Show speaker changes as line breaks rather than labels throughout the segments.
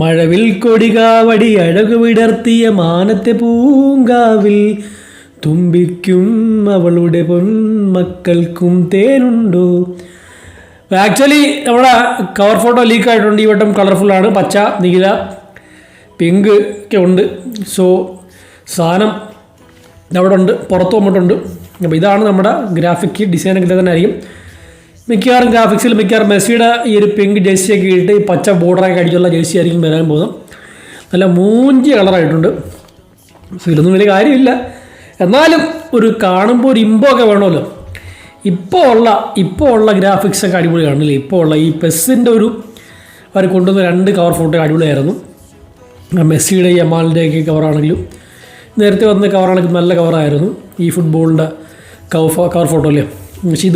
മഴവിൽ കൊടികാവടി അഴകു വിടർത്തിയ മാനത്തെ പൂങ്കാവിൽ തുമ്പിക്കും അവളുടെ പൊന്മക്കൾക്കും തേനുണ്ടോ? ആക്ച്വലി നമ്മുടെ കവർ ഫോട്ടോ ലീക്ക് ആയിട്ടുണ്ട്. ഈ വട്ടം കളർഫുള്ളാണ് പച്ച നീല പിങ്ക് ഒക്കെ ഉണ്ട്. സോ സാധനം അവിടെ ഉണ്ട് പുറത്ത് വന്നിട്ടുണ്ട് അപ്പോൾ ഇതാണ് നമ്മുടെ ഗ്രാഫിക് ഡിസൈനൊക്കെ തന്നെ ആയിരിക്കും. മിക്കവാറും ഗ്രാഫിക്സിൽ മിക്കവാറും മെസ്സിയുടെ ഈ ഒരു പിങ്ക് ജേഴ്സിയൊക്കെ ഇട്ട് ഈ പച്ച ബോർഡറൊക്കെ അടിച്ചുള്ള ജേഴ്സി ആയിരിക്കും വരാൻ പോകുന്നത്. നല്ല മൂഞ്ചി കളറായിട്ടുണ്ട് സോ ഇതൊന്നും വലിയ കാര്യമില്ല. എന്നാലും ഒരു കാണുമ്പോൾ ഒരു ഇമ്പമൊക്കെ വേണമല്ലോ. ഇപ്പോൾ ഉള്ള ഇപ്പോൾ ഉള്ള ഗ്രാഫിക്സ് ഒക്കെ അടിപൊളി കാണില്ലേ ഇപ്പോൾ ഉള്ള ഈ പെസ്സിന്റെ ഒരു അവർ കൊണ്ടുവന്ന രണ്ട് കവർ ഫോട്ടോ അടിപൊളിയായിരുന്നു. മെസ്സിയുടെ യമാലിന്റെ ഒക്കെ കവറാണെങ്കിലും നേരത്തെ വന്ന കവറാണെങ്കിൽ നല്ല കവറായിരുന്നു ഈ ഫുട്ബോളിന്റെ കവർ കവർ ഫോട്ടോ അല്ലേ? പക്ഷേ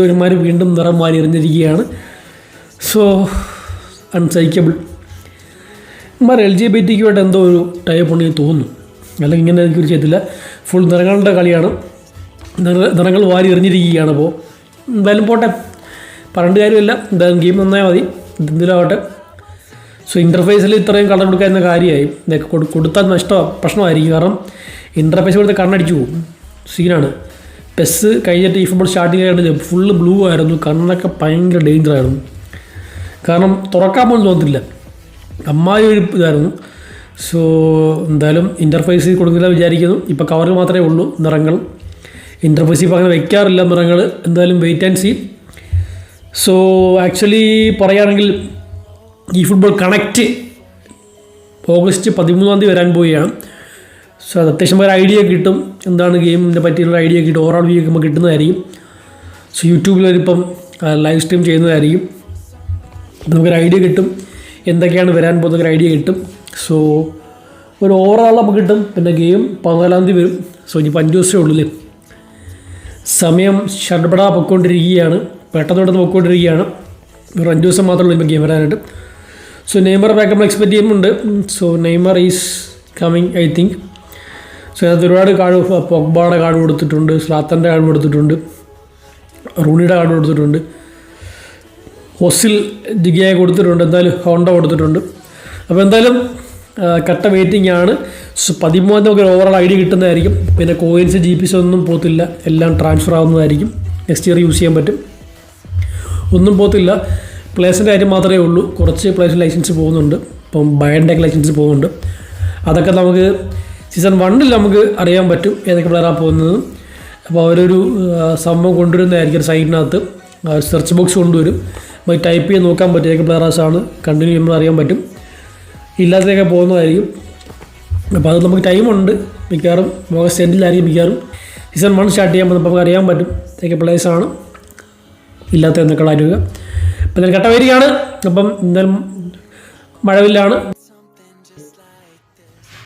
വീണ്ടും നിറം മാറി എറിഞ്ഞിരിക്കുകയാണ്. സോ അൺസൈക്കബിൾ ഇമാർ എൽ ജി ബി ടിക്കുമായിട്ട് എന്തോ ഒരു ടൈപ്പ് ഉണ്ടെങ്കിൽ തോന്നുന്നു. അല്ലെങ്കിൽ ഇങ്ങനെ എനിക്ക് ചെയ്തില്ല. ഫുൾ നിറങ്ങളുടെ കളിയാണ്. നിറങ്ങൾ വാരി എറിഞ്ഞിരിക്കുകയാണ് അപ്പോൾ എന്തായാലും പോട്ടെ. പറഞ്ഞിട്ട് കാര്യമില്ല. എന്തായാലും ഗെയിം നന്നായാൽ മതി. എന്തിലാവട്ടെ സോ ഇന്റർഫേസിൽ ഇത്രയും കളർ കൊടുക്കുന്ന കാര്യമായി. ഇതൊക്കെ കൊടു കൊടുത്താൽ നഷ്ടമാണ് പ്രശ്നമായിരിക്കും. കാരണം ഇന്റർഫേസ് കൊടുത്ത് കണ്ണടിച്ചു പോകും. സീനാണ് പെസ് കഴിഞ്ഞിട്ട് ഈ ഫുട്ബോൾ സ്റ്റാർട്ടിങ് ആയിട്ട് ഫുള്ള് ബ്ലൂ ആയിരുന്നു. കണ്ണൊക്കെ ഭയങ്കര ഡേഞ്ചറായിരുന്നു കാരണം തുറക്കാൻ പോലും തോന്നത്തില്ല. അമ്മായി ഒരു ഇതായിരുന്നു. സോ എന്തായാലും ഇന്റർഫേസിൽ കൊടുക്കില്ല വിചാരിക്കുന്നു. ഇപ്പോൾ കവറിൽ മാത്രമേ ഉള്ളൂ നിറങ്ങൾ. ഇന്റർഫേസിൽ ഇപ്പോൾ അങ്ങനെ വെക്കാറില്ല നിറങ്ങൾ. എന്തായാലും wait and see so actually പറയുകയാണെങ്കിൽ ഈ ഫുട്ബോൾ കണക്റ്റ് ഓഗസ്റ്റ് പതിമൂന്നാം തീയതി വരാൻ പോവുകയാണ്. സോ അത് അത്യാവശ്യം ഒരു ഐഡിയ കിട്ടും. എന്താണ് ഗെയിമിനെ പറ്റിയുള്ള ഐഡിയ കിട്ടും. ഓവറോൾ വ്യൂ നമുക്ക് കിട്ടുന്നതായിരിക്കും. സോ യൂട്യൂബിൽ വരിപ്പം ലൈവ് സ്ട്രീം ചെയ്യുന്നതായിരിക്കും. നമുക്കൊരു ഐഡിയ കിട്ടും. എന്തൊക്കെയാണ് വരാൻ പോകുന്ന ഒരു ഐഡിയ കിട്ടും. സോ ഒരു ഓവറോൾ നമുക്ക് കിട്ടും. പിന്നെ ഗെയിം പതിനാലാം തീയതി വരും. സോ ഇനി അഞ്ച് ദിവസമേ ഉള്ളൂ സമയം ഷഡ്ബട പൊയ്ക്കൊണ്ടിരിക്കുകയാണ് പെട്ടെന്ന് പെട്ടെന്ന് പൊയ്ക്കൊണ്ടിരിക്കുകയാണ് ഒരു അഞ്ച് ദിവസം മാത്രമേ ഉള്ളൂ ഇപ്പോൾ ഗെയിം വരാനായിട്ട്. സോ നെയ്മർ ബാക്ക് നമ്മൾ എക്സ്പെക്ട് ചെയ്യുന്നുണ്ട്. So Neymar is coming I think അതിനകത്ത് ഒരുപാട് കാർഡ് പൊഗ്ബാടെ കാർഡ് കൊടുത്തിട്ടുണ്ട് സ്ലാത്തന്റെ കാർഡ് കൊടുത്തിട്ടുണ്ട് റൂണിയുടെ കാർഡ് കൊടുത്തിട്ടുണ്ട്. ഹൊസിൽ ജിഗയെ കൊടുത്തിട്ടുണ്ട് എന്തായാലും ഹോണ്ട കൊടുത്തിട്ടുണ്ട്. അപ്പോൾ എന്തായാലും കട്ട വെയിറ്റിംഗ് ആണ്. പതിമൂന്ന് നമുക്ക് ഓവറോൾ ഐ ഡി കിട്ടുന്നതായിരിക്കും. പിന്നെ കോയിൻസ് ജി പി ഒന്നും പോത്തില്ല. എല്ലാം ട്രാൻസ്ഫർ ആവുന്നതായിരിക്കും. നെക്സ്റ്റ് ഇയർ യൂസ് ചെയ്യാൻ പറ്റും. ഒന്നും പോത്തില്ല. പ്ലേസിന്റെ കാര്യം മാത്രമേ ഉള്ളൂ. കുറച്ച് പ്ലേസ് ലൈസൻസ് പോകുന്നുണ്ട്. ഇപ്പം ബയന്റെ ലൈസൻസ് പോകുന്നുണ്ട്. അതൊക്കെ നമുക്ക് സീസൺ വണ്ണിൽ നമുക്ക് അറിയാൻ പറ്റും ഏതൊക്കെ പ്ലെയറാണ് പോകുന്നത്. അപ്പോൾ അവരൊരു സംഭവം കൊണ്ടുവരുന്നതായിരിക്കും സൈറ്റിനകത്ത് സെർച്ച് ബോക്സ് കൊണ്ടുവരും. അപ്പോൾ ടൈപ്പ് ചെയ്ത് നോക്കാൻ പറ്റും ഏതൊക്കെ പ്ലെയറാസാണ് കണ്ടിന്യൂ ചെയ്യുമ്പോൾ അറിയാൻ പറ്റും. ഇല്ലാത്തതൊക്കെ പോകുന്നതായിരിക്കും. അപ്പോൾ അത് നമുക്ക് ടൈമുണ്ട് മിക്കവാറും ഓഗസ്റ്റ് എൻഡിലായിരിക്കും മിക്കവാറും. സീസൺ വൺ സ്റ്റാർട്ട് ചെയ്യാൻ പോകുമ്പോൾ നമുക്ക് അറിയാൻ പറ്റും ഏതൊക്കെ പ്ലേസാണ് ഇല്ലാത്ത എന്നൊക്കെ അറിയുക അപ്പം ഞാൻ കട്ട വരികയാണ് അപ്പം എന്തായാലും മഴവില്ലാണ്.